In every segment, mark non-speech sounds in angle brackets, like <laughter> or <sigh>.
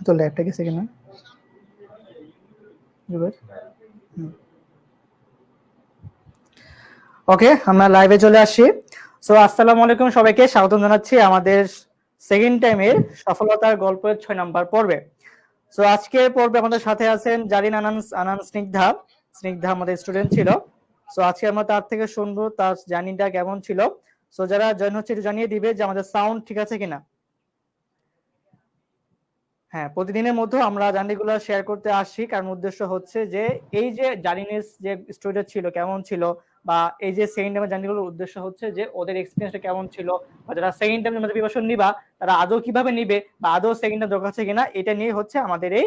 তো ল্যাবটা গেছে কিনা জুবের ওকে আমরা লাইভে চলে আসছি সো আসসালামু আলাইকুম সবাইকে, স্বাগতম জানাচ্ছি আমাদের সেকেন্ড টাইমের সফলতার গল্পের ছয় নাম্বার পর্বে। সো আজকের পর্বে আমাদের সাথে আছেন জারিন আনান আনান স্নিগ্ধা। স্নিগ্ধা আমাদের স্টুডেন্ট ছিল। সো আজকে আমরা তার থেকে শুনব, তার জার্নিটা কেমন ছিল। সো যারা জয়েন হচ্ছে একটু জানিয়ে দিবে যে আমাদের সাউন্ড ঠিক আছে কিনা। হ্যাঁ প্রতিদিনের মধ্যে আমরা জার্নিগুলো শেয়ার করতে আসি। কারণ উদ্দেশ্য হচ্ছে যে, এই যে জার্নির যে স্টোরিটা ছিল, কেমন ছিল বা এই যে সেকেন্ড টাইমের জার্নিগুলোর উদ্দেশ্য হচ্ছে যে ওদের এক্সপিরিয়েন্সটা কেমন ছিল বা যারা সেকেন্ড টাইম আমাদের প্রিপারেশন নিবা, তারা আদৌ কীভাবে নিবে বা আদৌ সেকেন্ড টাইম দরকার আছে কিনা, এটা নিয়ে হচ্ছে আমাদের এই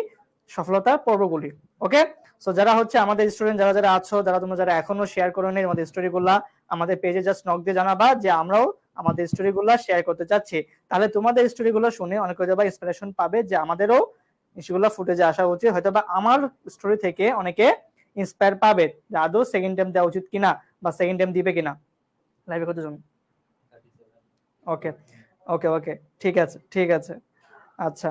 সফলতার পর্বগুলি ওকে সো যারা হচ্ছে আমাদের স্টুডেন্ট যারা যারা আছো, যারা তোমরা যারা এখনও শেয়ার করো নি আমাদের স্টোরিগুলা আমাদের পেজে জাস্ট নক দিয়ে জানাবা যে আমরাও আমাদের স্টোরিগুলো শেয়ার করতে চাচ্ছি। তাহলে তোমাদের স্টোরিগুলো শুনে অনেক বা ইন্সপিরেশন পাবে যে আমাদেরও ইস্যুগুলো ফুটেজে আসা উচিত, হয়তো বা আমার স্টোরি থেকে অনেকে ইন্সপায়ার পাবে যে আদৌ সেকেন্ড টাইম দেওয়া উচিত কিনা। বা সেকেন্ড টাইম দিবে কিনা? লাইভে কত জন ওকে ওকে ওকে ঠিক আছে ঠিক আছে আচ্ছা।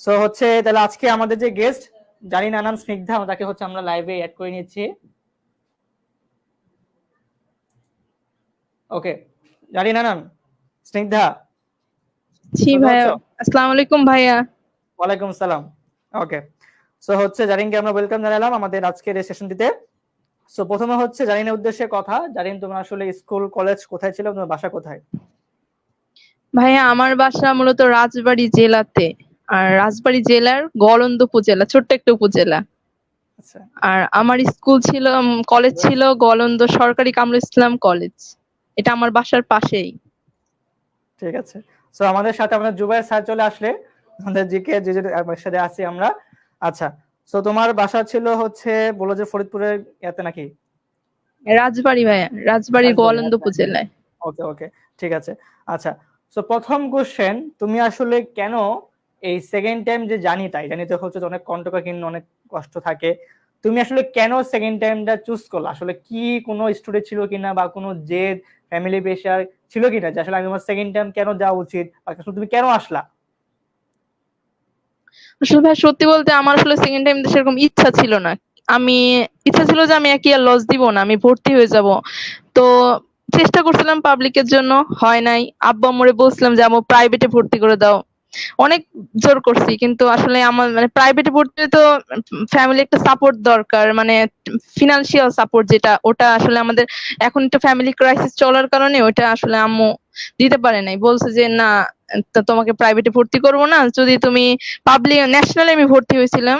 সো হচ্ছে তাহলে আজকে আমাদের যে গেস্ট জানি না নাম স্নিগ্ধা তাকে হচ্ছে আমরা লাইভে অ্যাড করে নিচ্ছি। ওকে জানি না নাম? স্নিগ্ধা? জি ভাইয়া আসসালামু আলাইকুম ভাইয়া। ওয়ালাইকুম সালাম। ওকে সো হচ্ছে জারিনকে আমরা ওয়েলকাম জানালাম আমাদের আজকের এই সেশনটিতে সো প্রথমে হচ্ছে জারিনের উদ্দেশ্যে কথা। জারিন তোমার আসলে স্কুল কলেজ কোথায় ছিল তোমার বাসা কোথায়? ভাইয়া আমার বাসা মূলত রাজবাড়ী জেলাতে। আর রাজবাড়ী জেলার গলন্দ উপজেলা ছোট্ট একটা উপজেলা। আচ্ছা। আর আমার স্কুল ছিল কলেজ ছিল গলন্দ সরকারি কামরুল ইসলাম কলেজ। এটা আমার বাসার পাশেই। ঠিক আছে। সো আমাদের সাথে আমাদের জুবাইর স্যার চলে আসলে। আমাদের জিকে যে যে একসাথে আছি আমরা। আচ্ছা সো তোমার বাসা ছিল হচ্ছে বলো যে ফরিদপুরের ইয়াতে নাকি? রাজবাড়ী ভাইয়া রাজবাড়ির আচ্ছা। উপজেলায় ওকে ওকে ঠিক আছে। আচ্ছা সো প্রথম কোশ্চেন তুমি আসলে কেন এই সেকেন্ড টাইম যে জানি তাই জানিতে হচ্ছে যে অনেক কণ্ঠকাকীন অনেক কষ্ট থাকে। তুমি আসলে কেন সেকেন্ড টাইমটা চুজ করলে? আসলে কি কোনো স্টুডেন্ট ছিল কিনা বা কোনো জেদ ফ্যামিলি প্রেশার ছিল কিনা? যে আসলে আমি আমার সেকেন্ড টাইম কেন যাওয়া উচিত? বা তুমি কেন আসলা? আসলে ভাই, সত্যি বলতে আমার আসলে সেকেন্ড টাইম সেরকম ইচ্ছা ছিল না। আমি, ইচ্ছা ছিল যে আমি একই আর লস দিব না, আমি ভর্তি হয়ে যাব। তো চেষ্টা করছিলাম পাবলিকের জন্য, হয় নাই। আব্বা আম্মুরে বলছিলাম যে আমু প্রাইভেটে ভর্তি করে দাও। অনেক জোর করছি, কিন্তু আসলে আমার মানে প্রাইভেটে ভর্তি তো ফ্যামিলি একটা সাপোর্ট দরকার মানে ফিনান্সিয়াল সাপোর্ট যেটা, ওটা আসলে আমাদের, এখন একটা ফ্যামিলি ক্রাইসিস চলার কারণে ওটা আসলে আম্মু দিতে পারে নাই। বলছে যে, না তোমাকে প্রাইভেটে ভর্তি করব না। যদি তুমি পাবলিক ন্যাশনালে আমি ভর্তি হয়েছিলাম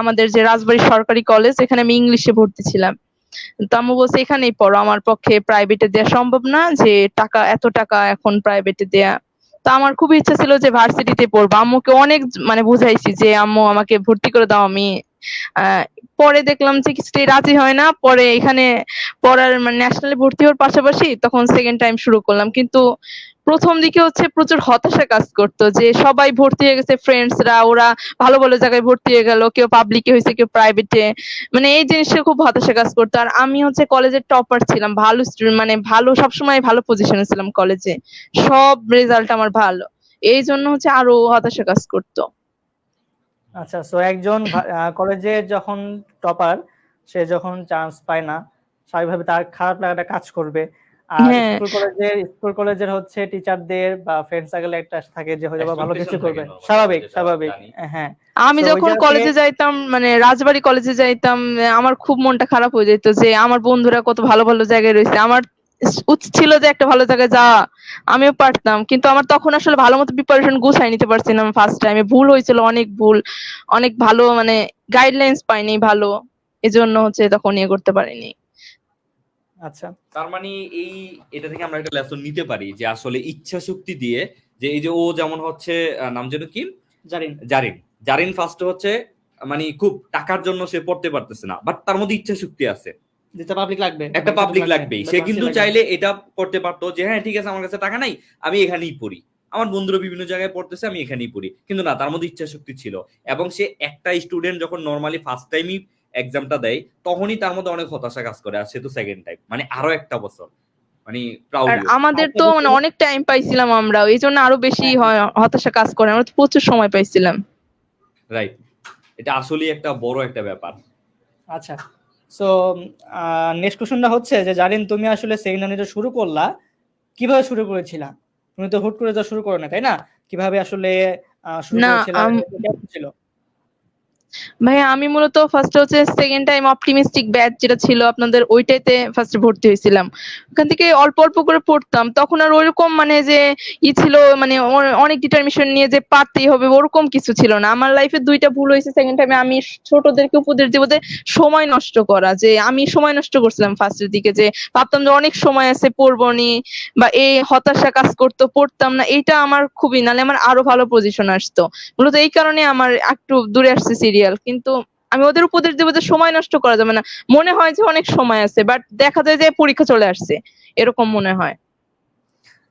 আমাদের যে রাজবাড়ী সরকারি কলেজ এখানে আমি ইংলিশে ভর্তি ছিলাম। তো আম্মু বলছে, এখানেই পড়ো, আমার পক্ষে প্রাইভেটে দেওয়া সম্ভব না যে টাকা, এত টাকা এখন প্রাইভেটে দেয়া। তো আমার খুব ইচ্ছা ছিল যে, ভার্সিটিতে পড়ব। আম্মুকে অনেক মানে বুঝাইছি যে, আম্মু, আমাকে ভর্তি করে দাও, আমি পরে দেখলাম যে কিছুতেই রাজি হয় না। পরে এখানে পড়ার মানে ন্যাশনালে ভর্তি হওয়ার পাশাপাশি তখন সেকেন্ড টাইম শুরু করলাম। কিন্তু প্রথম দিকে হচ্ছে প্রচুর হতাশা কাজ করতো যে সবাই ভর্তি হয়ে গেছে ফ্রেন্ডসরা ওরা ভালো ভালো জায়গায় ভর্তি হয়ে গেল, কেউ পাবলিকে হয়েছে, কেউ প্রাইভেটে মানে এই জিনিসটা খুব হতাশা কাজ করতো। আর আমি হচ্ছে কলেজের টপার ছিলাম, ভালো স্টুডেন্ট মানে ভালো সবসময় ভালো পজিশনে ছিলাম কলেজে সব রেজাল্ট আমার ভালো। এই জন্য হচ্ছে আরও হতাশা কাজ করতো। আচ্ছা সো একজন কলেজে যখন টপার সে যখন চান্স পায় না স্বাভাবিকভাবে তার খারাপ লাগাটা কাজ করবে। আর। স্কুল কলেজের স্কুল কলেজের হচ্ছে টিচারদের বা ফ্রেন্ড সার্কেল একটা থাকে যে হয়তো বা ভালো কিছু করবে। স্বাভাবিক স্বাভাবিক হ্যাঁ। আমি যখন কলেজে যাইতাম মানে রাজবাড়ী কলেজে যাইতাম আমার খুব মনটা খারাপ হয়ে যেত যে আমার বন্ধুরা কত ভালো ভালো জায়গায় রয়েছে। আমার ছিল যে একটা ভালো জায়গায় যাওয়া আমিও পারতাম। কিন্তু আমার তখন আসলে ভালো মতো প্রিপারেশন গুছাই নিতে পারছিলাম ফার্স্ট টাইমে ভুল হয়েছিল অনেক ভুল অনেক ভালো মানে গাইডলাইন্স পাইনি ভালো এজন্য হচ্ছে তখন ইয়ে করতে পারিনি। আচ্ছা। তার মানে এই এটা থেকে আমরা একটা লেসন নিতে পারি যে আসলে ইচ্ছা শক্তি দিয়ে যে এই যে ও যেমন হচ্ছে আহ, নাম যেন কি? জারিন। জারিন। জারিন ফার্স্ট হচ্ছে মানে খুব টাকার জন্য সে পড়তে পারতেছে না বাট তার মধ্যে ইচ্ছা শক্তি আছে। যেটা পাবলিক লাগবে একটা পাবলিক লাগবে, লাগবেই। সে কিন্তু চাইলে এটা করতে পারতো যে হ্যাঁ ঠিক আছে আমার কাছে টাকা নাই আমি এখানেই পড়ি। আমার বন্ধুরা বিভিন্ন জায়গায় পড়তেছে আমি এখানেই পড়ি। কিন্তু না তার মধ্যে ইচ্ছা শক্তি ছিল। এবং সে একটা স্টুডেন্ট যখন নর্মালি ফার্স্ট টাইমই এক্সামটা দেয় তখনই তার মধ্যে অনেক হতাশা কাজ করে। আর সে তো সেকেন্ড টাইম মানে আরও একটা বছর মানে প্রাউড আমাদের তো মানে অনেক টাইম পাইছিলাম আমরা এই জন্য আরও বেশি হ্যাঁ। হয় হতাশা কাজ করে। আমরা তো প্রচুর সময় পাইছিলাম। রাইট এটা আসলেই একটা বড় একটা ব্যাপার। আচ্ছা। সো নেক্সট কোশ্চেনটা হচ্ছে যে জারিন তুমি আসলে সেকেন্ড ইয়ার শুরু করলা কীভাবে শুরু করেছিলা? তুমি তো হুট করে তো শুরু করো না তাই না? কীভাবে আসলে আহ, শুরু করেছিলাম করেছিলা? ছিল? ভাইয়া, আমি মূলত ফার্স্ট হচ্ছে সেকেন্ড টাইম অপটিমিস্টিক ব্যাচ যেটা ছিল আপনাদের ওইটাতে ফার্স্টে ভর্তি হয়েছিলাম। ওখান থেকে অল্প অল্প করে পড়তাম। তখন আর ওইরকম মানে যে ই ছিল মানে অনেক ডিটারমিনেশন নিয়ে যে পারতেই হবে, ওরকম কিছু ছিল না। আমার লাইফে দুইটা ভুল হয়েছে সেকেন্ড টাইমে আমি ছোটদেরকে উপদেশ দিব যে সময় নষ্ট করা, যে আমি সময় নষ্ট করছিলাম ফার্স্টের দিকে, যে ভাবতাম যে অনেক সময় আছে, পড়ব নি বা এই হতাশা কাজ করতো, পড়তাম না। এটা আমার খুবই, নালে আমার আরও ভালো পজিশন আসতো। মূলত এই কারণে আমার একটু দূরে আসছে সিরিয়াল কিন্তু আমি ওদের উপদেশ দেবো যে সময় নষ্ট করা যাবে না। মনে হয় যে অনেক সময় আছে বাট দেখা যায় যে পরীক্ষা চলে আসছে এরকম মনে হয়।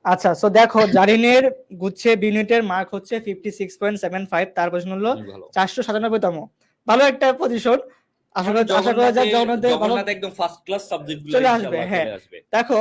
আচ্ছা সো দেখো জারিনের গুচ্ছে বিউনিটের মার্ক হচ্ছে fifty six point seven five তার পজিশন হলো অনেক ভালো। চারশো ভালো একটা পজিশন আশা করি আশা করা যায় জগন্নাথে একদম ফার্স্ট ক্লাস সাবজেক্ট চলে আসবে, হ্যাঁ। দেখো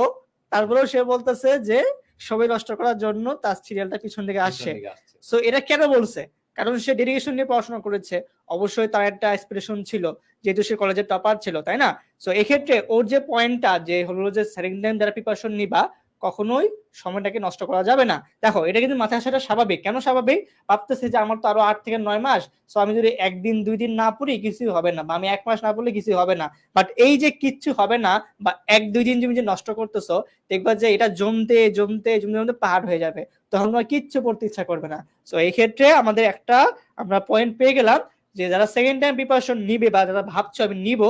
তারপরেও সে বলতেছে যে সবাই নষ্ট করার জন্য তার সিরিয়ালটা পিছন থেকে আসছে। আসছে। সো এটা কেন বলছে? কারণ সে ডেডিকেশন নিয়ে পড়াশোনা করেছে। অবশ্যই তার একটা অ্যাসপিরেশন ছিল, যেহেতু সে কলেজের টপার ছিল, তাই না? তো এক্ষেত্রে ওর যে পয়েন্টটা যে হলো যে সেকেন্ড টাইম যারা প্রিপারেশন নিবা কখনোই সময়টাকে নষ্ট করা যাবে না। দেখো, এটা কিন্তু মাথায় আসাটা স্বাভাবিক। কেন স্বাভাবিক? ভাবতেছে যে আমার তো আরও আট থেকে নয় মাস সো আমি যদি একদিন, দুই দিন না পড়ি, কিছুই হবে না। বা আমি এক মাস না পড়লে কিছুই হবে না। বাট এই যে কিচ্ছু হবে না, বা এক, দুই দিন তুমি যে নষ্ট করতেছো, দেখবা যে এটা জমতে জমতে জমতে জমতে পাহাড় হয়ে যাবে। তখন তোমার কিচ্ছু পড়তে ইচ্ছা করবে না। সো এই ক্ষেত্রে আমাদের একটা আমরা পয়েন্ট পেয়ে গেলাম যে যারা সেকেন্ড টাইম প্রিপারেশন নিবে বা যারা ভাবছ আমি নিব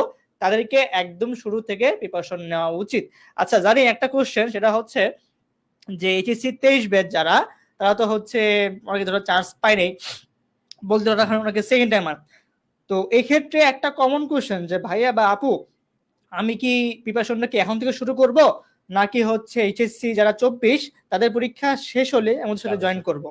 তাদেরকে একদম শুরু থেকে প্রিপারেশন নেওয়া উচিত। আচ্ছা জানি একটা কোশ্চেন সেটা হচ্ছে যে এইচএসসি তেইশ ব্যাচ যারা তারা তো হচ্ছে অনেকে ধরো চান্স পায়নি বলতে ওরা ওনাকে সেকেন্ড টাইমার তো এই ক্ষেত্রে একটা কমন কোশ্চেন যে ভাইয়া বা আপু আমি কি প্রিপারেশনটা কি এখন থেকে শুরু করব? নাকি হচ্ছে এইচএসসি যারা চব্বিশ তাদের পরীক্ষা শেষ হলে আমাদের সাথে জয়েন করব?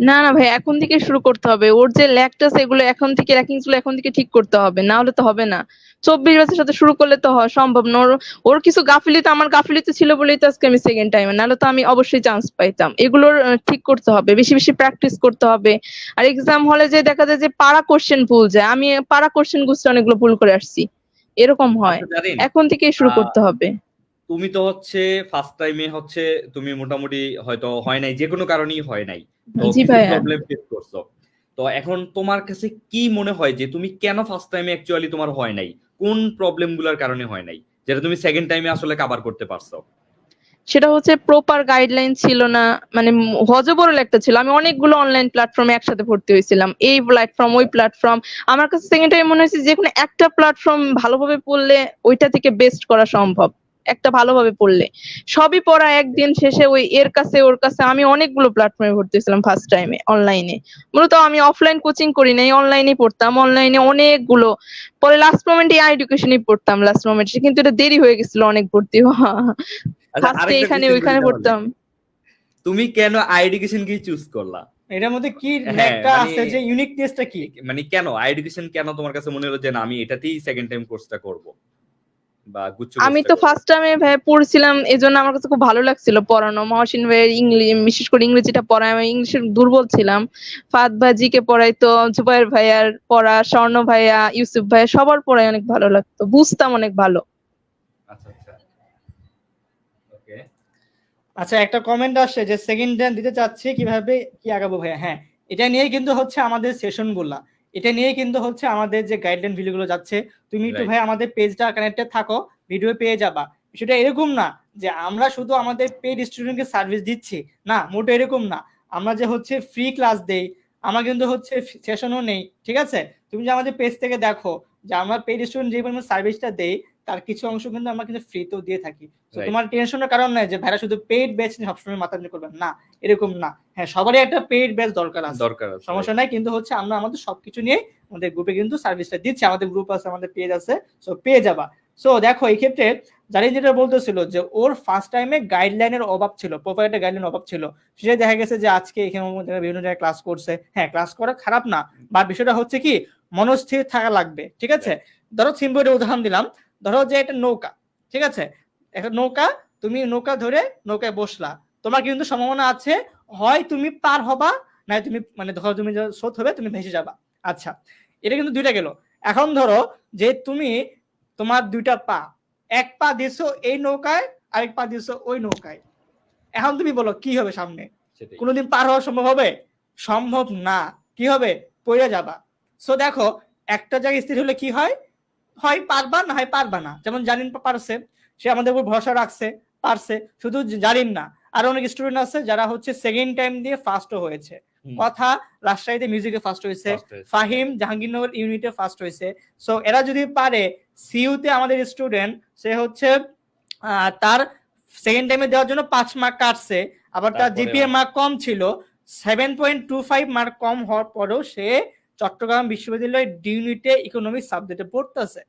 না না ভাই এখন থেকে শুরু করতে হবে। ওর যে ল্যাকটাস এগুলো এখন থেকে র্যাঙ্কিংসগুলো এখন থেকে ঠিক করতে হবে না হলে তো হবে না। চব্বিশ বছর সাথে শুরু করলে তো হয় সম্ভব না। ওর ওর কিছু গাফিলিতে আমার গাফিলিতে ছিল বলেই তো আজকে আমি সেকেন্ড টাইমে নাহলে তো আমি অবশ্যই চান্স পাইতাম। এগুলোর ঠিক করতে হবে বেশি বেশি প্র্যাকটিস করতে হবে। আর এক্সাম হলে যে দেখা যায় যে পারা কোশ্চেন ভুল যায় আমি পারা কোশ্চেন গুছতে অনেকগুলো ভুল করে আসছি। এরকম হয়। আচ্ছা, এখন থেকেই শুরু করতে হবে। তুমি তো হচ্ছে ফার্স্ট টাইমে হচ্ছে তুমি মোটামুটি হয়তো হয় নাই যে কোনো কারণেই হয় নাই। তো প্রবলেম ফেস করছ। তো এখন তোমার কাছে কি মনে হয় যে তুমি কেন ফার্স্ট টাইমে অ্যাকচুয়ালি তোমার হয় নাই? কোন প্রবলেমগুলার কারণে হয় নাই? যেটা তুমি সেকেন্ড টাইমে আসলে কভার করতে পারছ। সেটা হচ্ছে প্রপার গাইডলাইন ছিল না মানে হজবরল একটা ছিল। আমি অনেকগুলো অনলাইন প্ল্যাটফর্মে একসাথে ভর্তি হয়েছিলাম। এই প্ল্যাটফর্ম ওই প্ল্যাটফর্ম আমার কাছে সেকেন্ড টাইম মনে হয়েছে যে কোনো একটা প্ল্যাটফর্ম ভালোভাবে পড়লে ওইটা থেকে বেস্ট করা সম্ভব। একটা ভালোভাবে পড়লে। সবই পড়া একদিন শেষে ওই এর কাছে ওর কাছে। আমি অনেকগুলো প্ল্যাটফর্মে ভর্তি হয়েছিলাম ফার্স্ট টাইমে অনলাইনে মূলত আমি অফলাইন কোচিং করি নাই অনলাইনে পড়তাম। অনলাইনে অনেকগুলো পরে লাস্ট মোমেন্টে এডুকেশনই পড়তাম লাস্ট মোমেন্টে কিন্তু এটা দেরি হয়ে গেছিল অনেক ভর্তি হওয়া। আচ্ছা, ফার্স্টে এখানে ওইখানে পড়তাম। তুমি কেন আইডিকেশন কি চুজ করলা? এটার মধ্যে কি হ্যাঁ, একটা মানে- আছে যে ইউনিকনেসটা কি? মানে কেন? আইডিকেশন কেন তোমার কাছে মনে হলো যে না আমি এটাতেই সেকেন্ড টাইম কোর্সটা করব? বা গুচ্ছ আমি তো? ফার্স্ট টাইমে ভাই পড়ছিলাম এই জন্য আমার কাছে খুব ভালো লাগছিল পড়ানো। মহসিন ভাইয়ের ইংলিশ বিশেষ করে ইংরেজিটা পড়ায় আমি ইংলিশে দুর্বল ছিলাম। ফাদ ভাজিকে পড়াইতো জুবাইর ভাইয়ার পড়া স্বর্ণ ভাইয়া ইউসুফ ভাইয়া সবার পড়াই অনেক ভালো লাগতো। বুঝতাম অনেক ভালো। আচ্ছা আচ্ছা। ওকে আচ্ছা একটা কমেন্ট আসছে যে সেকেন্ড দিতে চাচ্ছি কীভাবে কি আগাবো ভাইয়া? হ্যাঁ এটা নিয়ে কিন্তু হচ্ছে আমাদের সেশনগুলা। এটা নিয়ে কিন্তু হচ্ছে আমাদের যে গাইডলাইন ভিডিওগুলো যাচ্ছে তুমি একটু ভাই আমাদের পেজটা কানেক্টেড থাকো ভিডিও পেয়ে যাবা। সেটা এরকম না যে আমরা শুধু আমাদের পেড স্টুডেন্টকে সার্ভিস দিচ্ছি না মোটো এরকম না। আমরা যে হচ্ছে ফ্রি ক্লাস দেই আমরা কিন্তু হচ্ছে সেশনও নেই ঠিক আছে? তুমি যে আমাদের পেজ থেকে দেখো যে আমরা পেড স্টুডেন্ট যে পরিমাণ সার্ভিসটা দেই তার কিছু অংশ কিন্তু আমরা কিন্তু ফ্রিতেও দিয়ে থাকি। তোমার টেনশনের কারণ নাই যে ভাইরা শুধু পেড ব্যাচ নিয়ে সবসময় মাথা নিয়ে করবেন না এরকম না। হ্যাঁ সবারই একটা পেড ব্যাচ দরকার আছে। দরকার আছে সমস্যা নাই কিন্তু হচ্ছে আমরা আমাদের সবকিছু নিয়ে আমাদের গ্রুপে কিন্তু সার্ভিসটা দিচ্ছি। আমাদের গ্রুপ আছে আমাদের পেজ আছে সো পেয়ে যাবা। সো দেখো এই ক্ষেত্রে জানি যেটা বলতেছিল যে ওর ফার্স্ট টাইমে গাইডলাইনের অভাব ছিল প্রপার একটা গাইডলাইন অভাব ছিল। সেটা দেখা গেছে যে আজকে এখানে বিভিন্ন জায়গায় ক্লাস করছে। হ্যাঁ ক্লাস করা খারাপ না বা বিষয়টা হচ্ছে কি মনস্থির থাকা লাগবে ঠিক আছে? ধরো সিম্পল উদাহরণ দিলাম। ধরো যে একটা নৌকা ঠিক আছে? একটা নৌকা তুমি নৌকা ধরে নৌকায় বসলা। তোমার কিন্তু সম্ভাবনা আছে হয় তুমি পার হবা না তুমি মানে ধরো তুমি স্রোত হবে তুমি ভেসে যাবা। আচ্ছা এটা কিন্তু দুইটা গেল। এখন ধরো যে তুমি তোমার দুইটা পা এক পা দিছো এই নৌকায় আরেক পা দিছো ওই নৌকায়। এখন তুমি বলো কি হবে সামনে? কোনোদিন পার হওয়া সম্ভব হবে? সম্ভব না। কি হবে? পড়ে যাবা। সো দেখো একটা জায়গায় স্থির হলে কি হয়? হয় পারবা না হয় পারবা না। যেমন জানিন পারছে সে আমাদের উপর ভরসা রাখছে পারছে শুধু জানিন না। আর অনেক স্টুডেন্ট আছে যারা হচ্ছে সেকেন্ড টাইম দিয়ে ফার্স্টও হয়েছে। কথা রাজশাহীতে মিউজিকে ফার্স্ট হয়েছে ফাহিম জাহাঙ্গীরনগর ইউনিটে ফার্স্ট হয়েছে। সো এরা যদি পারে সিইউতে আমাদের স্টুডেন্ট সে হচ্ছে আহ, তার সেকেন্ড টাইমে দেওয়ার জন্য পাঁচ মার্ক কাটছে। আবার তার জিপিএ মার্ক কম ছিল seven point two five mark কম হওয়ার পরেও সে চট্টগ্রাম বিশ্ববিদ্যালয় ডি ইউনিটে ইকোনমিক সাবজেক্টে পড়তেছে।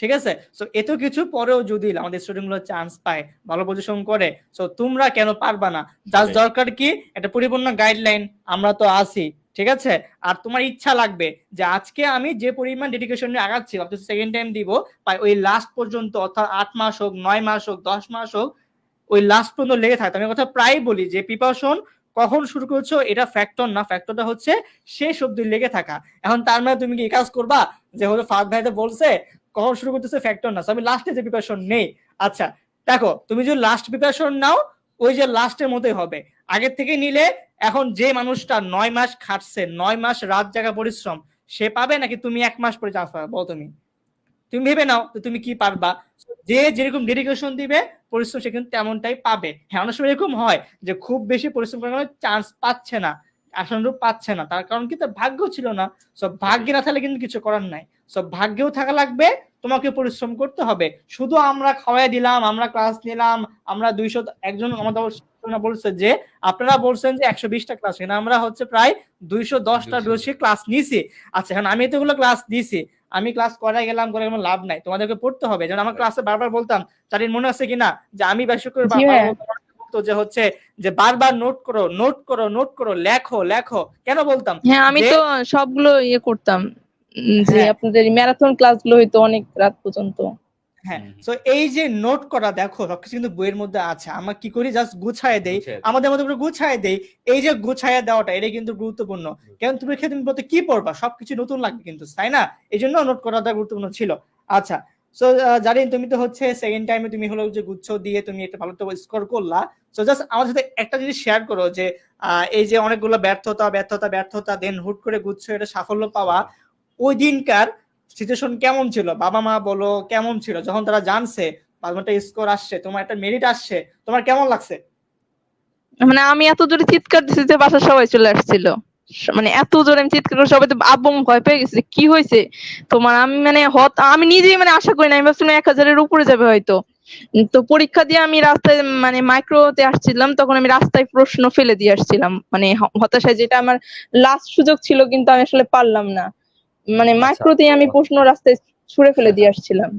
ঠিক আছে? সো এত কিছু পরেও যদি আমাদের স্টুডেন্টগুলো চান্স পায় ভালো পজিশন করে সো তোমরা কেন পারবা না? জাস্ট দরকার কি? একটা পরিপূর্ণ গাইডলাইন আমরা তো আছি। ঠিক আছে? আর তোমার ইচ্ছা লাগবে যে আজকে আমি যে পরিমাণ ডেডিকেশন নিয়ে আগাচ্ছি ভাবতেছি সেকেন্ড টাইম দিব ওই লাস্ট পর্যন্ত অর্থাৎ আট মাস হোক নয় মাস হোক দশ মাস হোক ওই লাস্ট পর্যন্ত লেগে থাকে। আমি কথা প্রায় বলি যে প্রিপারেশন কখন শুরু করছ? এটা ফ্যাক্টর না ফ্যাক্টরটা হচ্ছে শেষ অব্দি লেগে থাকা। এখন তার মানে তুমি কি কাজ করবা? যে হলো ফাদ ভাইতে বলছে, কখন শুরু করতেছে ফ্যাক্টর না? আমি লাস্টে যে প্রিপারেশন নেই। আচ্ছা দেখো, তুমি যদি লাস্ট প্রিপারেশন নাও, ওই যে লাস্টের মতোই হবে। আগের থেকে নিলে এখন যে মানুষটা নয় মাস খাটছে, নয় মাস রাত জায়গা পরিশ্রম, সে পাবে নাকি তুমি এক মাস পরে চান্স পাবে বলো তুমি? তুমি ভেবে নাও তো তুমি কি পারবা। যে যেরকম ডেডিকেশন দিবে পরিশ্রম সে কিন্তু তেমনটাই পাবে। হ্যাঁ অনেক সময় এরকম হয় যে খুব বেশি পরিশ্রম করার চান্স পাচ্ছে না আশানুরূপ পাচ্ছে না। তার কারণ কি? তার ভাগ্য ছিল না। সব ভাগ্যে না থাকলে কিন্তু কিছু করার নাই। সব ভাগ্যেও থাকা লাগবে তোমাকে পরিশ্রম করতে হবে। শুধু আমরা খাওয়াই দিলাম আমরা ক্লাস নিলাম আমরা দুইশো একজন আমাদের বলছে যে আপনারা বলছেন যে একশো বিশটা ক্লাস আমরা হচ্ছে প্রায় দুইশো দশটা 200 বেশি ক্লাস নিছি। আচ্ছা এখন আমি এতগুলো ক্লাস দিছি। আমি ক্লাস করাই গেলাম করে কোনো লাভ নাই। তোমাদেরকে পড়তে হবে। যেমন আমার ক্লাসে বারবার বলতাম চারির মনে আছে কিনা? যে আমি বেশি করে। বলতো যে হচ্ছে যে বারবার নোট করো নোট করো নোট করো লেখো লেখো। কেন বলতাম? হ্যাঁ আমি তো সবগুলো ইয়ে করতাম। যে হ্যাঁ। আপনাদের ম্যারাথন ক্লাসগুলো হইতো অনেক রাত পর্যন্ত। হ্যাঁ তো এই যে নোট করা দেখো সবকিছু কিন্তু বইয়ের মধ্যে আছে। আমরা কি করি? জাস্ট গুছায় দেই। আমাদের মধ্যে গুছায় দেই। এই যে গুছায় দেওয়াটা এটা কিন্তু গুরুত্বপূর্ণ। কারণ তুমি ক্ষেত্রে তুমি বলতে কি পড়বা? সবকিছু নতুন লাগবে কিন্তু তাই না? এই জন্য নোট করাটা গুরুত্বপূর্ণ ছিল। আচ্ছা সো জানি তুমি তো হচ্ছে সেকেন্ড টাইমে তুমি হলো যে গুচ্ছ দিয়ে তুমি একটা ভালো স্কোর করলা। সো জাস্ট আমাদের সাথে একটা জিনিস শেয়ার করো যে আহ, এই যে অনেকগুলো ব্যর্থতা ব্যর্থতা ব্যর্থতা দেন হুট করে গুচ্ছ এটা সাফল্য পাওয়া। ওই দিনকার সিচুয়েশন কেমন ছিল? বাবা মা বলো, কেমন ছিল? যখন তারা জানছে একটা স্কোর আসছে, তোমার একটা মেরিট আসছে, তোমার কেমন লাগছে? মানে আমি এত জোরে চিৎকার দিছি যে বাসার সবাই চলে আসছিল। মানে এত জোরে আমি চিৎকার করে সবাই তো আব্বু ভয় পেয়ে গেছে কি হয়েছে? তোমার আমি মানে হত, আমি নিজেই মানে আশা করি না, আমি ভাবছিলাম এক হাজারের উপরে যাবে হয়তো। তো পরীক্ষা দিয়ে আমি রাস্তায় মানে মাইক্রোতে আসছিলাম, তখন আমি রাস্তায় প্রশ্ন ফেলে দিয়ে আসছিলাম। মানে হতাশায় যেটা আমার লাস্ট সুযোগ ছিল, কিন্তু আমি আসলে পারলাম না। মানে আচ্ছা। মাইক্রোতে আমি প্রশ্ন রাস্তায় ছুঁড়ে ফেলে দিয়ে আসছিলাম।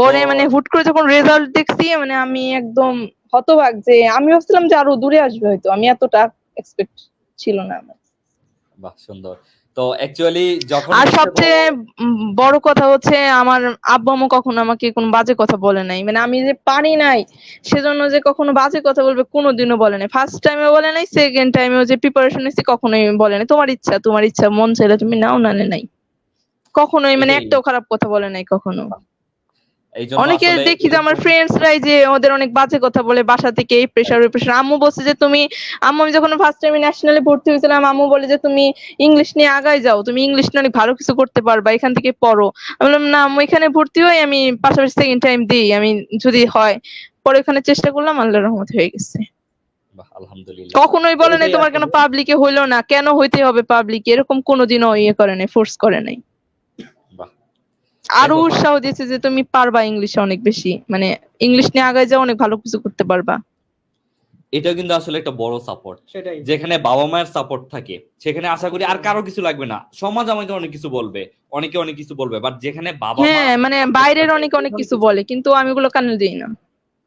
পরে মানে হুট করে যখন রেজাল্ট দেখছি মানে আমি একদম হতবাক যে আমি ভাবছিলাম যে আরও দূরে আসবে হয়তো। আমি এতটা এক্সপেক্ট ছিল না আমার। বাহ সুন্দর। তো অ্যাকচুয়ালি যখন আর সবচেয়ে বড় কথা হচ্ছে আমার আব্বু আম্মু কখনো আমাকে কোনো বাজে কথা বলে নাই। মানে আমি যে পারি নাই সেজন্য যে কখনো বাজে কথা বলবে কোনোদিনও বলে নাই। ফার্স্ট টাইমে বলে নাই সেকেন্ড টাইমেও যে প্রিপারেশন নিছি কখনোই বলে নাই। তোমার ইচ্ছা তোমার ইচ্ছা মন চাইলে তুমি নাও না নে নাই। কখনোই মানে একটাও খারাপ কথা বলে নাই কখনো। অনেকে দেখি যে আমার ফ্রেন্ডসরাই যে ওদের অনেক বাজে কথা বলে বাসা থেকে এই প্রেশার ওই প্রেশার আম্মু বলছে যে তুমি আম্মু আমি যখন ফার্স্ট টাইম ন্যাশনালে ভর্তি হয়েছিলাম আম্মু বলে যে তুমি ইংলিশ নিয়ে আগায় যাও। তুমি ইংলিশ নিয়ে অনেক ভালো কিছু করতে পারবা এখান থেকে পড়ো। আমি বললাম না আম্মু এখানে ভর্তি হই আমি পাশাপাশি সেকেন্ড টাইম দিই। আমি যদি হয় পরে ওখানে চেষ্টা করলাম আল্লাহর রহমত হয়ে গেছে। আলহামদুলিল্লাহ। কখনোই বলে নাই তোমার কেন পাবলিকে হইল না। কেন হইতে হবে পাবলিকে এরকম কোনোদিনও ইয়ে করে নাই ফোর্স করে নাই। আরও উৎসাহ দিয়েছে যে তুমি পারবা ইংলিশে অনেক বেশি। মানে ইংলিশ নিয়ে আগায় যাও অনেক ভালো কিছু করতে পারবা। এটাও কিন্তু আসলে একটা বড় সাপোর্ট যেখানে বাবা মায়ের সাপোর্ট থাকে সেখানে আশা করি আর কারও কিছু লাগবে না। সমাজ আমাকে অনেক কিছু বলবে অনেকে অনেক কিছু বলবে বাট যেখানে বাবা হ্যাঁ মানে বাইরের অনেক অনেক কিছু বলে কিন্তু আমি ওগুলো কানে দিই না?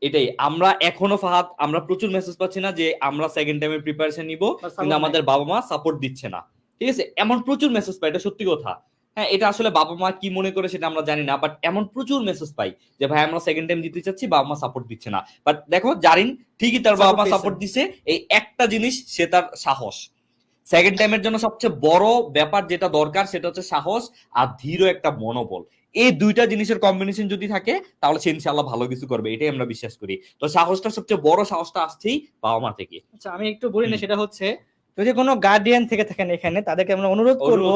এটাই আমরা এখনও ফাহাদ আমরা প্রচুর মেসেজ পাচ্ছি না যে আমরা সেকেন্ড টাইমের প্রিপারেশন নিব কিন্তু আমাদের বাবা মা সাপোর্ট দিচ্ছে না। ঠিক আছে এমন প্রচুর মেসেজ পাই এটা সত্যি কথা। হ্যাঁ এটা আসলে বাবা মা কি মনে করে সেটা আমরা জানি না বাট এমন প্রচুর মেসেজ পাই যে ভাই আমরা সেকেন্ড টাইম দিতে চাচ্ছি বাবা মা সাপোর্ট দিচ্ছে না। বাট দেখো জারিন ঠিকই তার বাবা মা সাপোর্ট দিছে এই একটা জিনিস সে তার সাহস। সেকেন্ড টাইমের জন্য সবচেয়ে বড় ব্যাপার যেটা দরকার সেটা হচ্ছে সাহস আর ধীর একটা মনোবল। এই দুইটা জিনিসের কম্বিনেশন যদি থাকে তাহলে সে ইনশাল্লাহ ভালো কিছু করবে এটাই আমরা বিশ্বাস করি। তো সাহসটা সবচেয়ে বড় সাহসটা আসছেই বাবা মা থেকে। আচ্ছা আমি একটু বলি না সেটা হচ্ছে যদি কোনো গার্ডিয়ান থেকে থাকেন এখানে তাদেরকে আমরা অনুরোধ করব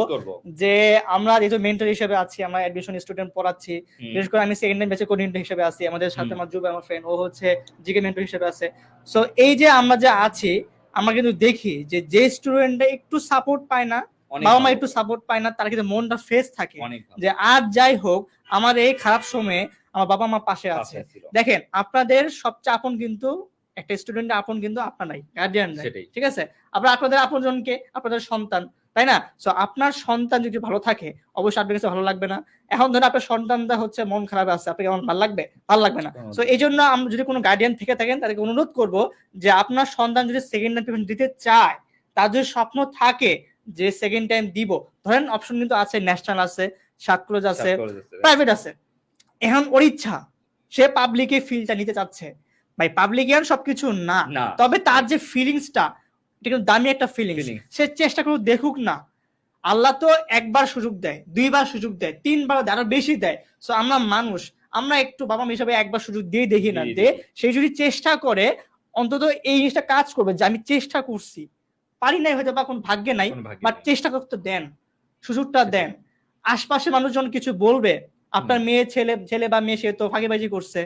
যে আমরা যেহেতু মেন্টর হিসেবে আছি আমরা অ্যাডমিশন স্টুডেন্ট পড়াচ্ছি বিশেষ করে আমি সেকেন্ড টাইম ব্যাচে কোঅর্ডিনেটর হিসেবে আছি আমাদের সাথে। আমার যুব আমার ফ্রেন্ড ও হচ্ছে জিকে মেন্টর হিসেবে আছে। সো এই যে আমরা যে আছি আমরা কিন্তু দেখি যে যে স্টুডেন্টরা একটু সাপোর্ট পায় না বাবা মা একটু সাপোর্ট পায় না তার কিন্তু মনটা ফ্রেশ থাকে। যে আজ যাই হোক আমার এই খারাপ সময়ে আমার বাবা মা পাশে আছে। দেখেন আপনাদের সবচেয়ে আপন কিন্তু একটা স্টুডেন্টের আপন কিন্তু আপনার নাই গার্ডিয়ান। ঠিক আছে? আপনার আপনাদের আপনজনকে আপনাদের সন্তান তাই না? সো আপনার সন্তান যদি ভালো থাকে অবশ্যই আপনার কাছে ভালো লাগবে না। এখন ধরুন আপনার সন্তানটা হচ্ছে মন খারাপ আছে আপনাকে কেমন ভালো লাগবে? ভালো লাগবে না। সো এই জন্য আমরা যদি কোনো গার্ডিয়ান থেকে থাকেন তাদেরকে অনুরোধ করব যে আপনার সন্তান যদি সেকেন্ড টাইম দিতে চায় তার যদি স্বপ্ন থাকে যে সেকেন্ড টাইম দিব ধরেন অপশন কিন্তু আছে ন্যাশনাল আছে সাকরোজ আছে। প্রাইভেট আছে এখন ওর ইচ্ছা সে পাবলিকে ফিলটা নিতে চাচ্ছে। ভাই পাবলিকিয়ান সবকিছু না। তবে তার যে ফিলিংসটা এটা কিন্তু দামি একটা ফিলিংস সে চেষ্টা করে দেখুক না। আল্লাহ তো একবার সুযোগ দেয় দুইবার সুযোগ দেয় তিনবার দেয় আরও বেশি দেয়। সো আমরা মানুষ আমরা একটু বাবা মা হিসাবে একবার সুযোগ দিয়ে দেখি না যে সে যদি চেষ্টা করে অন্তত এই জিনিসটা কাজ করবে যে আমি চেষ্টা করছি। পারি নাই হয়তো বা কোন ভাগ্যে নাই বাট চেষ্টা করতে দেন সুযোগটা দেন। আশপাশে মানুষজন কিছু বলবে আপনার মেয়ে ছেলে ছেলে বা মেয়ে সে তো ফাঁকিবাজি করছে।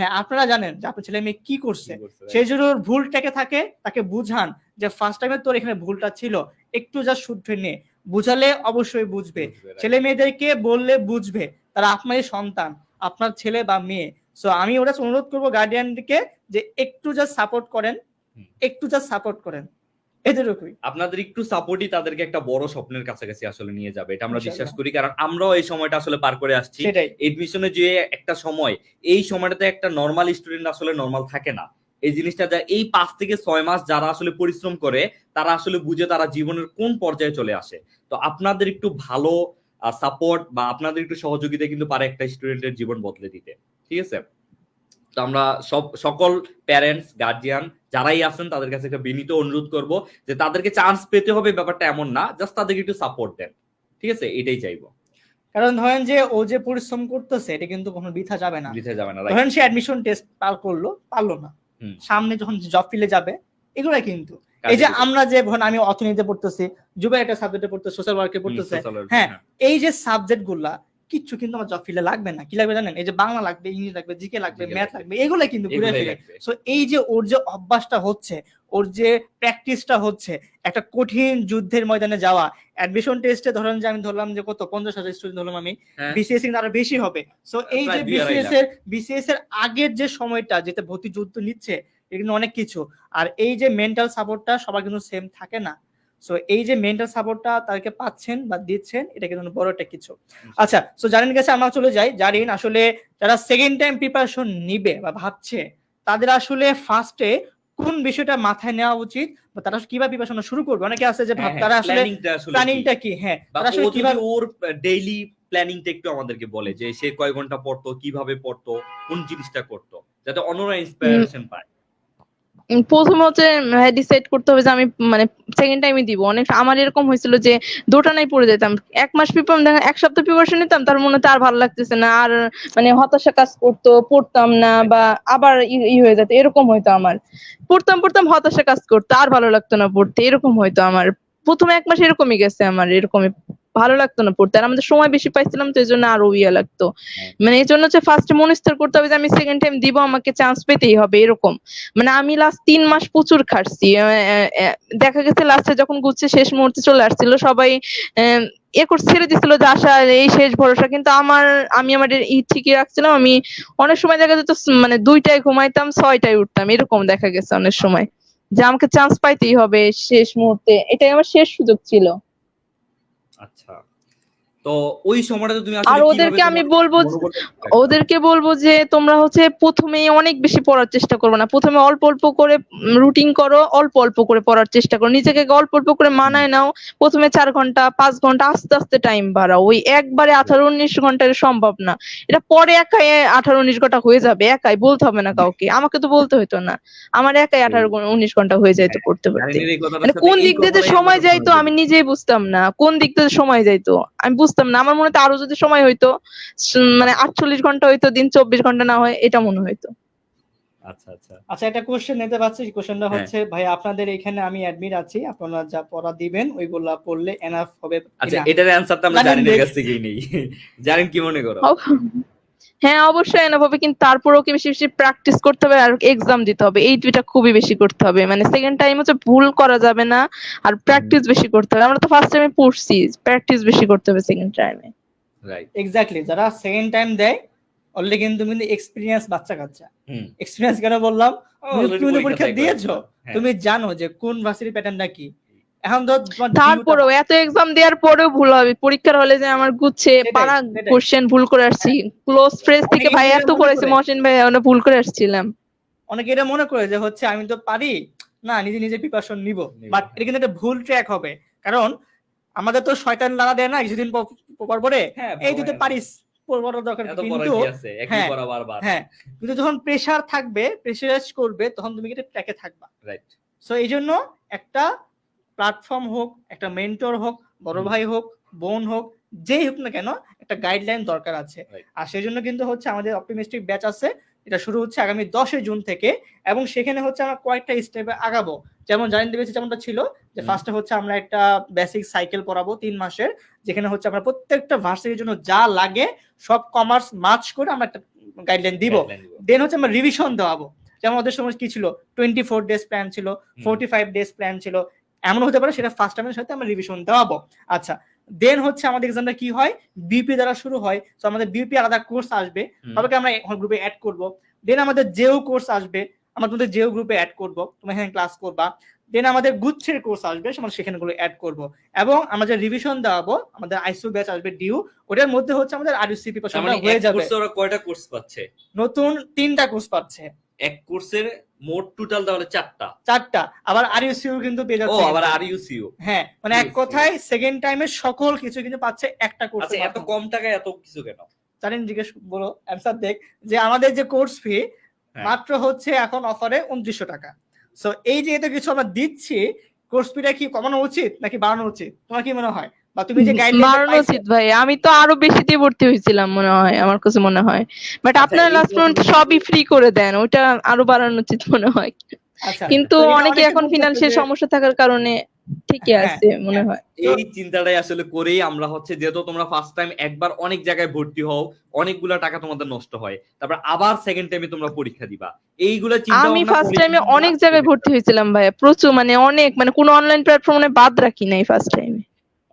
হ্যাঁ আপনারা জানেন যে আপনার ছেলে মেয়ে কি করছে সেই জন্য ভুলটাকে থাকে তাকে বুঝান যে ফার্স্ট টাইমে তোর এখানে ভুলটা ছিল একটু যা শুদ্ধ নে। বুঝালে অবশ্যই বুঝবে। বুঝবে, ছেলে মেয়েদেরকে বললে বুঝবে তারা আপনারই সন্তান আপনার ছেলে বা মেয়ে। সো আমি ওটা অনুরোধ করব গার্ডিয়ানকে যে একটু যা সাপোর্ট করেন একটু যা সাপোর্ট করেন। আপনাদের একটু সাপোর্টই তাদেরকে একটা বড় স্বপ্নের কাছাকাছি আসলে নিয়ে যাবে এটা আমরা বিশ্বাস করি। কারণ আমরাও এই সময়টা আসলে পার করে আসছি। এডমিশনে যে একটা সময় এই সময়টাতে একটা নর্মাল স্টুডেন্ট আসলে নর্মাল থাকে না। এই জিনিসটা যা এই পাঁচ থেকে ছয় মাস যারা আসলে পরিশ্রম করে তারা আসলে বুঝে তারা জীবনের কোন পর্যায়ে চলে আসে। তো আপনাদের একটু ভালো সাপোর্ট বা আপনাদের একটু সহযোগিতা কিন্তু পারে একটা স্টুডেন্টের জীবন বদলে দিতে। ঠিক আছে? আমরা সব সকল প্যারেন্টস গার্জিয়ান যারাই আছেন তাদের কাছে একটা বিনীত অনুরোধ করব যে তাদেরকে চান্স পেতে হবে ব্যাপারটা এমন না জাস্ট তাদেরকে একটু সাপোর্ট দেন। ঠিক আছে? এটাই চাইব। কারণ ধরেন যে ও যে পরিশ্রম করতেছে এটা কিন্তু কখনো বৃথা যাবে না। দিতে যাবে না ধরেন সে অ্যাডমিশন টেস্ট পার করল পারল না। সামনে যখন জব ফিলে যাবে এগুলাই কিন্তু। এই যে আমরা যে ধরেন আমি অর্থনীতিতে পড়তেছি যুবা একটা সাবজেক্টে পড়তেছে সোশ্যাল ওয়ার্কে পড়তেছে হ্যাঁ। এই যে সাবজেক্টগুলা কিচ্ছু কিন্তু আমার জব ফিলে লাগবে না। কি লাগবে জানেন? এই যে বাংলা লাগবে ইংলিশ লাগবে জিকে লাগবে ম্যাথ লাগবে। এগুলাই কিন্তু ঘুরে ফিরে। সো এই যে ওর যে অভ্যাসটা হচ্ছে ওর যে প্র্যাকটিসটা হচ্ছে একটা কঠিন যুদ্ধের ময়দানে যাওয়া অ্যাডমিশন টেস্টে ধরেন যে আমি ধরলাম যে কত পঞ্চাশ হাজার স্টুডেন্ট ধরলাম আমি হ্যাঁ। বিসিএস কিন্তু আরও বেশি হবে। সো এই যে বিসিএস এর বিসিএস এর আগের যে সময়টা যেটা ভর্তি যুদ্ধ নিচ্ছে এটা কিন্তু অনেক কিছু। আর এই যে মেন্টাল সাপোর্টটা সবার কিন্তু সেম থাকে না। সো এই যে মেন্টাল সাপোর্টটা তাদেরকে পাচ্ছেন বা দিচ্ছেন এটা কিন্তু বড় একটা কিছু। আচ্ছা সো জারিন কাছে আমরা চলে যাই। জারিন আসলে যারা সেকেন্ড টাইম প্রিপারেশন নিবে বা ভাবছে তাদের আসলে ফার্স্টে কোন বিষয়টা মাথায় নেওয়া উচিত বা তারা কীভাবে প্রিপারেশন শুরু করবে? অনেকে আছে যে হ্যাঁ, তারা আসলে প্ল্যানিংটা কি? হ্যাঁ তারা আসলে কীভাবে ওর ডেইলি প্ল্যানিংটা একটু আমাদেরকে বলে যে সে কয় ঘণ্টা পড়তো কীভাবে পড়তো কোন জিনিসটা করতো যাতে অন্যরা ইন্সপিরেশন পায়। প্রথমে হচ্ছে ডিসাইড করতে হবে যে আমি মানে সেকেন্ড টাইমে দিব। অনেক, আমার এরকম হয়েছিল যে দোটানাই পড়ে যেতাম। এক মাস প্রিপারেশন দেখা, এক সপ্তাহ প্রিপারেশন নিতাম তার মনে আর ভালো লাগতেছে না, আর মানে হতাশা কাজ করতো, পড়তাম না, বা আবার ই- হয়ে যেত, এরকম হইতো আমার। পড়তাম পড়তাম হতাশা কাজ করতো, আর ভালো লাগতো না পড়তে, এরকম হইতো আমার। প্রথমে এক মাস এরকমই গেছে আমার, এরকমই ভালো লাগতো না পড়তে। আর আমাদের সময় বেশি পাইছিলাম তো এই জন্য আরও ইয়ে লাগতো। মানে এই জন্য হচ্ছে ফার্স্টে মনস্থির করতে হবে যে আমি সেকেন্ড টাইম দিব, আমাকে চান্স পেতেই হবে, এরকম। মানে আমি লাস্ট তিন মাস প্রচুর খাটছি। দেখা গেছে লাস্টে যখন গুচ্ছে শেষ মুহূর্তে চলে আসছিল, সবাই, এ করে ছেড়ে দিছিল যে আশা, এই শেষ ভরসা। কিন্তু আমার, আমি আমার ই ঠিকই রাখছিলাম। আমি অনেক সময় দেখা যেত মানে দুইটায় ঘুমাইতাম, ছয়টায় উঠতাম, এরকম দেখা গেছে অনেক সময়। যে আমাকে চান্স পাইতেই হবে শেষ মুহূর্তে। এটাই আমার শেষ সুযোগ ছিল। আচ্ছা। তো ওই সময়টাতে তুমি আর ওদেরকে আমি বলব? ওদেরকে বলব যে তোমরা হচ্ছে প্রথমেই অনেক বেশি পড়ার চেষ্টা করবে না। প্রথমে অল্প অল্প করে রুটিন করো অল্প অল্প করে পড়ার চেষ্টা করো। নিজেকে অল্প অল্প করে মানায় নাও। প্রথমে চার ঘণ্টা পাঁচ ঘণ্টা আস্তে আস্তে টাইম বাড়াও। ওই একবারে আঠারো উনিশ ঘণ্টা সম্ভব না। এটা পরে একাই আঠারো উনিশ ঘণ্টা হয়ে যাবে একাই। বলতে হবে না কাউকে। আমাকে তো বলতে হতো না। আমার একাই আঠারো উনিশ ঘণ্টা হয়ে যাইতো পড়তে কথাটার মানে কোন দিক দিয়ে সময় যাইতো আমি নিজেই বুঝতাম না। কোন দিক দিয়ে সময় যাইতো? আমি বুঝতাম না। আমার মনে হতো আরও যদি সময় হইতো মানে আটচল্লিশ ঘণ্টা হইতো দিন চব্বিশ ঘণ্টা না হয় এটা মনে হইতো। আচ্ছা আচ্ছা। আচ্ছা একটা কোশ্চেন নিতে পারছি। কোশ্চেনটা হ্যাঁ। হচ্ছে ভাই আপনাদের এখানে আমি অ্যাডমিট আছি আপনারা যা পড়া দিবেন ওইগুলা পড়লে এনাফ হবে আচ্ছা? এটার অ্যানসারটা আমরা জানেন না কাছ থেকেই নেই। <laughs> জানেন কি মনে করো? হ্যাঁ অবশ্যই এনাফ হবে কিন্তু তারপরেও কি বেশি বেশি প্র্যাকটিস করতে হবে আর এক্সাম দিতে হবে। এই দুইটা খুবই বেশি করতে হবে। মানে সেকেন্ড টাইম হচ্ছে ভুল করা যাবে না আর প্র্যাকটিস বেশি করতে হবে। আমরা তো ফার্স্ট টাইমে পড়ছি প্র্যাকটিস বেশি করতে হবে সেকেন্ড টাইমে রাইট এক্স্যাক্টলি যারা সেকেন্ড টাইম দেয় অলরেডি কিন্তু তুমি এক্সপিরিয়েন্স বাচ্চা কাচ্চা। হুম। এক্সপিরিয়েন্স কেন বললাম? তুমি পরীক্ষা দিয়েছ। হ্যাঁ। তুমি জানো যে কোন ভার্সিটি প্যাটার্নটা কি। এখন তোমার তারপরেও এত এক্সাম দেওয়ার পরেও ভুল হবে। পরীক্ষার হলে যে আমার গুচ্ছে পারা কোশ্চেন ভুল করে আসছি। ক্লোজ ফ্রেন্ড থেকে ভাই এত করেছে মহসিন ভাই আমরা ভুল করে আসছিলাম। অনেকে এটা মনে করে যে হচ্ছে আমি তো পারি না নিজে নিজে প্রিপারেশন নিব। বাট। এটা কিন্তু একটা ভুল ট্র্যাক হবে। কারণ আমাদের তো শয়তান লাগা দেয় না কিছুদিন পর- পর হ্যাঁ এই তুই তো পারিস কিন্তু হ্যাঁ, হ্যাঁ। কিন্তু যখন প্রেসার থাকবে প্রেসারাইজ করবে তখন তুমি কিন্তু ট্র্যাকে থাকবা। রাইট সো এই জন্য একটা প্ল্যাটফর্ম হোক একটা মেন্টর হোক বড় ভাই হোক বোন হোক যেই হোক না কেন একটা গাইডলাইন দরকার আছে। আর সেই জন্য কিন্তু হচ্ছে আমাদের অপটিমিস্টিক ব্যাচ আছে এটা শুরু হচ্ছে আগামী দশই জুন থেকে এবং সেখানে হচ্ছে আমরা কয়েকটা স্টেপে আগাবো। যেমন জানেন দিবেছি যেমনটা ছিল যে ফার্স্টে হচ্ছে আমরা একটা বেসিক সাইকেল পড়াবো তিন মাসের যেখানে হচ্ছে আমরা প্রত্যেকটা ভার্সিটির জন্য যা লাগে সব কমার্স মার্চ করে আমরা একটা গাইডলাইন দিব। দেন হচ্ছে আমরা রিভিশন দেওয়াবো। যেমন ওদের সময় কি ছিল? টোয়েন্টি ফোর ডেজ প্ল্যান ছিল ফোর্টি ফাইভ ডেজ প্ল্যান ছিল এমন হতে পারে সেটা ফার্স্ট টাইমের সাথে আমরা রিভিশন দেওয়াবো। আচ্ছা দেন হচ্ছে আমাদের এক্সামটা কি হয়? বিপি দ্বারা শুরু হয় তো আমাদের বিপি আলাদা কোর্স আসবে। সবাইকে আমরা গ্রুপে অ্যাড করব? দেন আমাদের জেও কোর্স আসবে আমরা তোমাদের জেও গ্রুপে অ্যাড করব তোমরা এখানে ক্লাস করবা। দেন আমাদের গুচ্ছের কোর্স আসবে আমরা সেখানে গুলো অ্যাড করব। এবং আমরা যে রিভিশন দেওয়াবো আমাদের আইসিউ ব্যাচ আসবে ডিউ ওটার মধ্যে হচ্ছে আমাদের আরইউসি প্রিপারেশন মানে হয়ে যাবে। ওরা কয়টা কোর্স পাচ্ছে? নতুন তিনটা কোর্স পাচ্ছে। এক কোর্সের মোট টোটাল তাহলে চারটা। চারটা। আবার আরইউসিও কিন্তু পেয়ে যাচ্ছে। ও আবার আর ইউসিও হ্যাঁ মানে এক কথায় সেকেন্ড টাইমে সকল কিছু কিন্তু পাচ্ছে একটা কোর্স আচ্ছা এত কম টাকায় এত কিছু কেন? জানেন জিজ্ঞেস বলো অ্যান্সার দেখ যে আমাদের যে কোর্স ফি হ্যাঁ। মাত্র হচ্ছে এখন অফারে উনত্রিশশো টাকা। সো এই যে এত কিছু আমরা দিচ্ছি কোর্স ফিটা কি কমানো উচিত নাকি বাড়ানো উচিত? তোমার কি মনে হয়? তুমি যে বাড়ানো উচিত ভাই আমি তো আরও বেশি দিয়ে ভর্তি হয়েছিলাম মনে হয় আমার কাছে মনে হয়। বাট আচ্ছা, আপনারা লাস্ট সবই ফ্রি করে দেন ওইটা আরও বাড়ানো উচিত মনে হয়। আচ্ছা কিন্তু অনেকে এখন ফিনান্সিয়াল সমস্যা থাকার কারণে ঠিকই হ্যাঁ, আছে মনে হয়। এই চিন্তাটাই আসলে করেই আমরা হচ্ছে যেহেতু তোমরা ফার্স্ট টাইম একবার অনেক জায়গায় ভর্তি হও অনেকগুলা টাকা তোমাদের নষ্ট হয় তারপর আবার সেকেন্ড টাইমে তোমরা পরীক্ষা দিবা। এইগুলা চিন্তা আমি ফার্স্ট টাইমে অনেক জায়গায় ভর্তি হয়েছিলাম ভাই প্রচুর মানে অনেক মানে কোনো অনলাইন প্ল্যাটফর্মে বাদ রাখি নাই ফার্স্ট টাইমে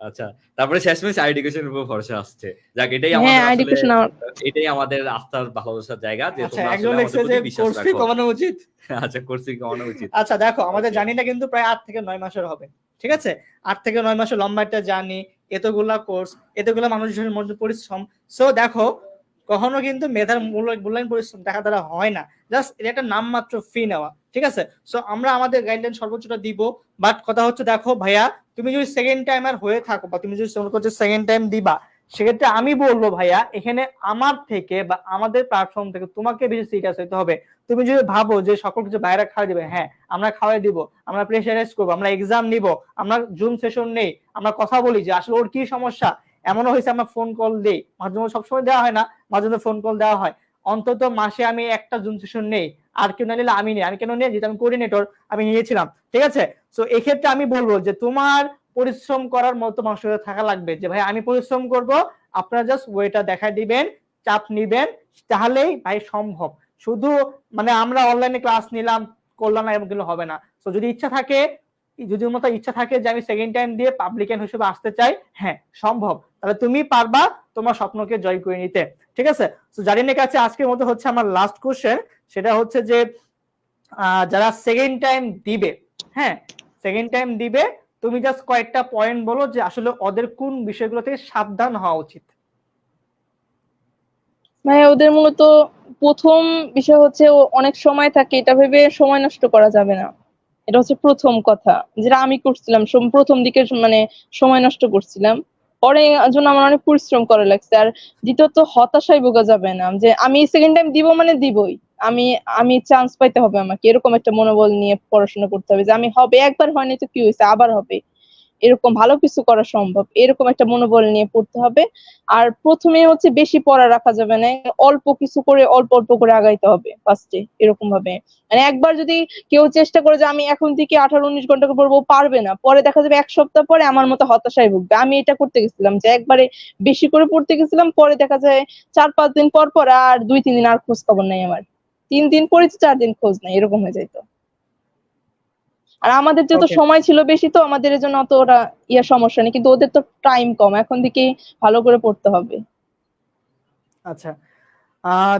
আচ্ছা তারপরে শেষমেশ এডুকেশনের উপর ভরসা আসছে। যাক এটাই হ্যাঁ আমাদের এটাই আমাদের আস্থার ভালোবাসার জায়গা যে আচ্ছা তোমরা একজন লিখছে যে কোর্স ফি কমানো উচিত। <laughs> আচ্ছা কোর্স ফি কমানো উচিত। আচ্ছা দেখো আমাদের Okay. জার্নিটা কিন্তু প্রায় আট থেকে নয় মাসের হবে ঠিক আছে? আট থেকে নয় মাসের লম্বা একটা জার্নি এতগুলা কোর্স এতগুলা মানুষের মধ্যে পরিশ্রম। সো দেখো কখনো কিন্তু মেধার মূল্য মূল্যায়ন পরিশ্রম দেখা দ্বারা হয় না। জাস্ট এটা একটা নামমাত্র ফি নেওয়া, ঠিক আছে? সো আমরা আমাদের গাইডলাইন সর্বোচ্চটা দিব বাট কথা হচ্ছে দেখো ভাইয়া, তুমি যদি সেকেন্ড টাইমার হয়ে থাকো বা তুমি যদি মনে করছ সেকেন্ড টাইম দিবা, সেক্ষেত্রে আমি বলব ভাইয়া, এখানে আমার থেকে বা আমাদের প্ল্যাটফর্ম থেকে তোমাকে বেশি সিরিয়াস হতে হবে। তুমি যদি ভাবো যে সকল কিছু বাইরে খাওয়া দিবে হ্যাঁ আমরা খাওয়াই দিব, আমরা প্রেশারাইজ করব, আমরা এক্সাম নিব, আমরা জুম সেশন নেই, আমরা কথা বলি যে আসলে ওর কি সমস্যা এমনও হয়েছে আমরা ফোন কল দেই। মাঝে মাঝে সবসময় দেওয়া হয় না, মাঝে মধ্যে ফোন কল দেওয়া হয়। অন্তত মাসে আমি একটা জুম সেশন নেই। আর কেউ না নিলে আমি নেই। আমি কেন নেই যেহেতু আমি কোঅর্ডিনেটর আমি নিয়েছিলাম। ঠিক আছে? তো এক্ষেত্রে আমি বলব যে তোমার পরিশ্রম করার মতো মানুষের থাকা লাগবে যে, ভাই, আমি পরিশ্রম করব। আপনারা জাস্ট ওয়েটা দেখা দিবেন, চাপ নিবেন, তাহলেই ভাই সম্ভব। শুধু মানে আমরা অনলাইনে ক্লাস নিলাম, করলাম না এমন হবে না। তো যদি ইচ্ছা থাকে যদি মতো ইচ্ছা থাকে যে আমি সেকেন্ড টাইম দিয়ে পাবলিকান হিসেবে আসতে চাই হ্যাঁ সম্ভব। তাহলে তুমি পারবা তোমার স্বপ্নকে জয় করে নিতে। ঠিক আছে? তো জারিনের কাছে আজকের মতো হচ্ছে আমার লাস্ট কোশ্চেন সেটা হচ্ছে যে যারা সেকেন্ড টাইম দিবে হ্যাঁ সেকেন্ড টাইম দিবে, তুমি জাস্ট কয়েকটা পয়েন্ট বলো যে আসলে ওদের কোন বিষয়গুলো থেকে সাবধান হওয়া উচিত। ভাই ওদের মূলত প্রথম বিষয় হচ্ছে অনেক সময় থাকে, এটা ভেবে সময় নষ্ট করা যাবে না। এটা হচ্ছে প্রথম কথা, যেটা আমি করছিলাম প্রথম দিকে মানে সময় নষ্ট করছিলাম। পরে জন্য আমার অনেক পরিশ্রম করা লাগছে, আর দ্বিতীয়ত হতাশায় বোঝা যাবে না, যে আমি সেকেন্ড টাইম দিব মানে দিবই। আমি আমি চান্স পাইতে হবে আমাকে, এরকম একটা মনোবল নিয়ে পড়াশোনা করতে হবে, যে আমি হবে, একবার হয়নি তো কি হয়েছে, আবার হবে। এরকম ভালো কিছু করা সম্ভব। এরকম একটা মনোবল নিয়ে পড়তে হবে। আর প্রথমে হচ্ছে বেশি পড়া রাখা যাবে না, অল্প কিছু করে, অল্প অল্প করে আগাইতে হবে ফার্স্টে এরকম ভাবে মানে একবার যদি কেউ চেষ্টা করে যে আমি এখন থেকে আঠারো, উনিশ ঘণ্টা পড়ব পারবে না। পরে দেখা যাবে এক সপ্তাহ পরে আমার মতো হতাশায় ভুগবে। আমি এটা করতে গেছিলাম যে একবারে বেশি করে পড়তে গেছিলাম, পরে দেখা যায় চার, পাঁচ দিন পর পর আর দুই, তিন দিন আর খোঁজ খবর নাই আমার। তিন দিন পড়েছি, চার দিন খোঁজ নাই, এরকম হয়ে যাইতো আর আমাদের যেহেতু সময় ছিল বেশি তো আমাদের জন্য অত ওরা ইয়া সমস্যা নেই। কিন্তু ওদের তো টাইম কম। এখন থেকে ভালো করে পড়তে হবে। আচ্ছা।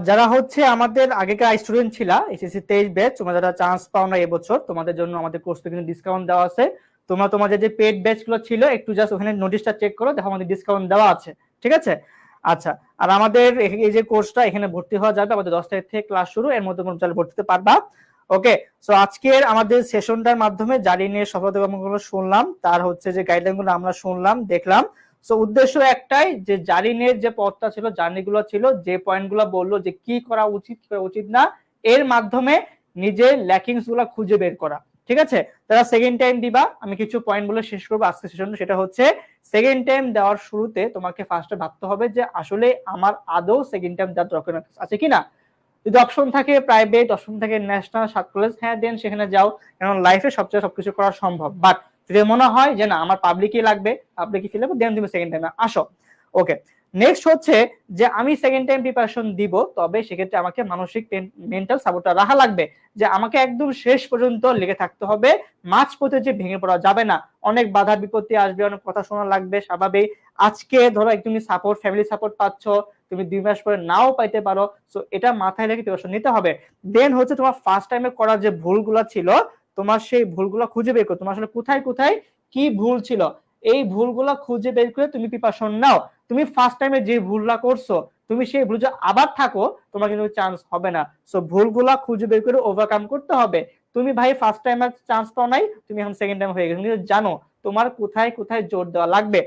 যারা হচ্ছে আমাদের আগেকার স্টুডেন্ট ছিল এসএসসি তেইশ ব্যাচ তোমরা যারা চান্স পাও না এবছর তোমাদের জন্য আমাদের কোর্স কিন্তু ডিসকাউন্ট দেওয়া আছে। তোমরা তোমাদের যে পেড ব্যাচগুলো ছিল একটু জাস্ট ওখানে নোটিশটা চেক করো দেখো আমাদের ডিসকাউন্ট দেওয়া আছে। ঠিক আছে? আচ্ছা। আর আমাদের এই যে কোর্সটা এখানে ভর্তি হওয়া যাবে আমাদের দশ তারিখ থেকে ক্লাস শুরু এর মধ্যে কোনো চাইলে ভর্তি হতে পারবা। ওকে সো আজকের আমাদের সেশনটার মাধ্যমে জারি নিয়ে সফলতাগুলো শুনলাম, তার হচ্ছে যে গাইডলাইনগুলো আমরা শুনলাম, দেখলাম। সো উদ্দেশ্য একটাই যে জারিনের যে পথটা ছিল জার্নিগুলো ছিল, যে পয়েন্টগুলো বলল যে কি করা উচিত উচিত না, এর মাধ্যমে নিজের ল্যাকিংসগুলো খুঁজে বের করা। ঠিক আছে? তারা সেকেন্ড টাইম দিবা, আমি কিছু পয়েন্ট বলে শেষ করব আজকে সেশন সেটা হচ্ছে সেকেন্ড টাইম দেওয়ার শুরুতে তোমাকে ফার্স্টে ভাবতে হবে যে আসলে আমার আদৌ সেকেন্ড টাইম দেওয়ার দরকার আছে কিনা। যদি অপশন থাকে প্রাইভেট অপশন থাকে ন্যাশনাল সাত কলেজ হ্যাঁ দেন সেখানে যাও। কারণ লাইফে সবচেয়ে সবকিছু করা সম্ভব। বাট যদি মনে হয় যে না, আমার পাবলিকই লাগবে পাবলিকই ফিল দেন তুমি সেকেন্ড টাইমে আসো। ওকে নেক্সট হচ্ছে যে আমি সেকেন্ড টাইম প্রিপারেশন দিব, তবে সেক্ষেত্রে আমাকে মানসিক মেন্টাল সাপোর্টটা রাখা লাগবে। যে আমাকে একদম শেষ পর্যন্ত লেগে থাকতে হবে। মাঝ পথে যে ভেঙে পড়া যাবে না। অনেক বাধা বিপত্তি আসবে, অনেক কথা শোনা লাগবে, স্বাভাবিক। আজকে ধরো তুমি সাপোর্ট ফ্যামিলি সাপোর্ট পাচ্ছ তুমি দুই মাস পরে নাও পাইতে পারো। সো এটা মাথায় রেখে প্রিপারেশন নিতে হবে। দেন হচ্ছে তোমার ফার্স্ট টাইমে করা যে ভুলগুলো ছিল, তোমার সেই ভুলগুলো খুঁজে বের করো। তোমার আসলে কোথায় কোথায় কি ভুল ছিল? এই ভুলগুলো খুঁজে বের করে তুমি প্রিপারেশন নাও। তুমি ফার্স্ট টাইমে যে ভুলটা করছ, তুমি সেই ভুল যদি আবার থাকো, তোমার কিন্তু চান্স হবে না। সো ভুলগুলা খুঁজে বের করে ওভারকাম করতে হবে। তুমি ভাই ফার্স্ট টাইম চান্স পাও নাই, তুমি এখন সেকেন্ড টাইম হয়ে গেছো। তুমি জানো তোমার কোথায় কোথায় জোর দেওয়া লাগবে।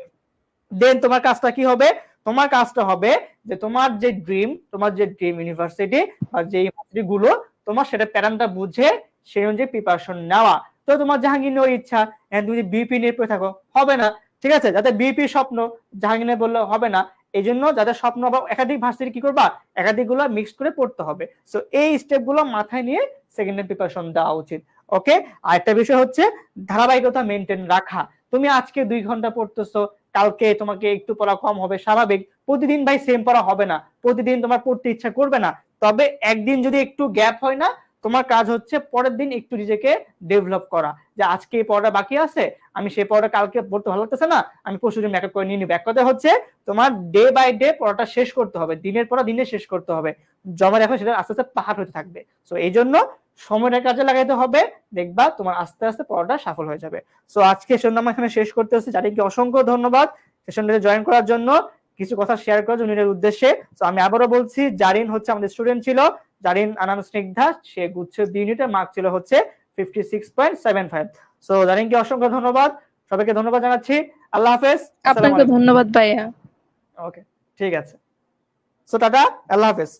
দেন তোমার কাজটা কি হবে? তোমার কাজটা হবে যে তোমার যে ড্রিম তোমার যে ড্রিম ইউনিভার্সিটি বা যে গুলো, তোমার সেটা প্যাটার্নটা বুঝে সেই অনুযায়ী প্রিপারেশন নেওয়া। তো তোমার জাহাঙ্গীর নেওয়ার ইচ্ছা and তুমি বিপি নিয়ে পড়ে থাকো, হবে না। ঠিক আছে? যাতে বিপি স্বপ্ন জাহাঙ্গীর বললে হবে না। এই জন্য যাদের স্বপ্ন বা একাধিক ভার্সিটি কি করবা? একাধিকগুলো মিক্স করে পড়তে হবে। সো এই স্টেপগুলো মাথায় নিয়ে সেকেন্ড প্রিপারেশন দেওয়া উচিত। ওকে আর একটা বিষয় হচ্ছে ধারাবাহিকতা মেনটেন রাখা। তুমি আজকে দুই ঘণ্টা পড়তেছো, কালকে তোমাকে একটু পড়া কম হবে, স্বাভাবিক। প্রতিদিন ভাই সেম পড়া হবে না। প্রতিদিন তোমার পড়তে ইচ্ছা করবে না। তবে একদিন যদি একটু গ্যাপ হয় না, তোমার কাজ হচ্ছে পরের দিন একটু নিজেকে ডেভেলপ করা। যে আজকে এই পড়াটা বাকি আছে, আমি সেই পড়াটা কালকে পড়তে ভালো লাগতেছে না, আমি পরশু দিন করে নিয়ে নিবো। এক কথা হচ্ছে তোমার ডে বাই ডে পড়াটা শেষ করতে হবে। দিনের পড়া দিনে শেষ করতে হবে। জমা রাখো সেটা আস্তে আস্তে পাহাড় হতে থাকবে। সো এই জন্য সময়টা কাজে লাগাইতে হবে দেখবা তোমার আস্তে আস্তে পড়াটা সফল হয়ে যাবে। সো আজকে সেশন আমরা এখানে শেষ করতে হচ্ছে যাদেরকে অসংখ্য ধন্যবাদ সেশনটাতে জয়েন করার জন্য। কিছু কথা শেয়ার করার জন্য উদ্দেশ্যে। তো আমি আবারও বলছি জারিন হচ্ছে আমাদের স্টুডেন্ট ছিল। জারিন আনান স্নিগ্ধা সে গুচ্ছ ইউনিটের মার্ক ছিল হচ্ছে fifty six point seven five so জারিনকে অসংখ্য ধন্যবাদ। সবাইকে ধন্যবাদ জানাচ্ছি। আল্লাহ হাফেজ। আপনাকে ধন্যবাদ ভাইয়া। ওকে ঠিক আছে। So tata. আল্লাহ হাফেজ।